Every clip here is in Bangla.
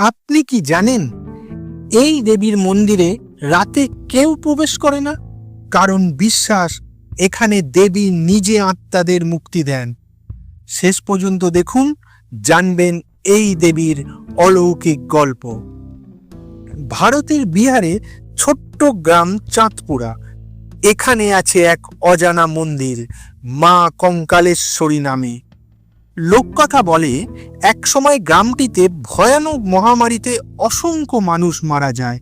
আপনি কি জানেন, এই দেবীর মন্দিরে রাতে কেউ প্রবেশ করে না? কারণ বিশ্বাস এখানে দেবী নিজে আত্মাদের মুক্তি দেন। শেষ পর্যন্ত দেখুন, জানবেন এই দেবীর অলৌকিক গল্প। ভারতের বিহারে ছোট্ট গ্রাম চাঁদপুরা। এখানে আছে এক অজানা মন্দির, মা কঙ্কালেশ্বরী নামে। লোককথা বলে, একসময় গ্রামটিতে ভয়ানক মহামারীতে অসংখ্য মানুষ মারা যায়।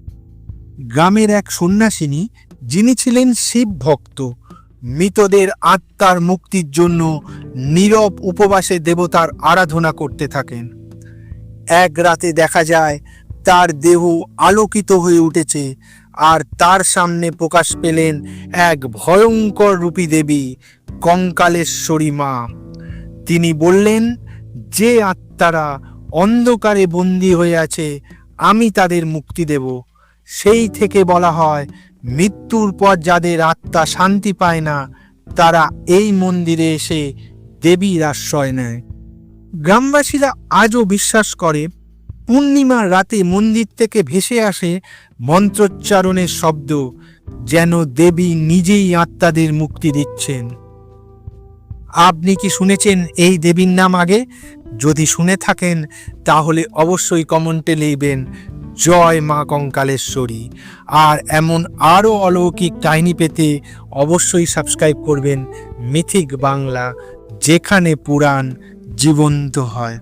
গ্রামের এক সন্ন্যাসিনী, যিনি ছিলেন শিব ভক্ত, মৃতদের আত্মার মুক্তির জন্য নীরব উপবাসে দেবতার আরাধনা করতে থাকেন। এক রাতে দেখা যায়, তার দেহ আলোকিত হয়ে উঠেছে আর তার সামনে প্রকাশ পেলেন এক ভয়ঙ্কর রূপী দেবী, কঙ্কালেশ্বরী মা। তিনি বললেন, যে আত্মারা অন্ধকারে বন্দী হয়ে আছে, আমি তাদের মুক্তি দেব। সেই থেকে বলা হয়, মৃত্যুর পর যাদের আত্মা শান্তি পায় না, তারা এই মন্দিরে এসে দেবীর আশ্রয় নেয়। গ্রামবাসীরা আজও বিশ্বাস করে, পূর্ণিমার রাতে মন্দির থেকে ভেসে আসে মন্ত্রোচ্চারণের শব্দ, যেন দেবী নিজেই আত্মাদের মুক্তি দিচ্ছেন। আপনি কি শুনেছেন এই দেবীর নাম আগে? যদি শুনে থাকেন, তাহলে অবশ্যই কমেন্টে লিখবেন, জয় মা কঙ্কালেশ্বরী। আর এমন আরও অলৌকিক কাহিনী পেতে অবশ্যই সাবস্ক্রাইব করবেন মিথিক বাংলা, যেখানে পুরাণ জীবন্ত হয়।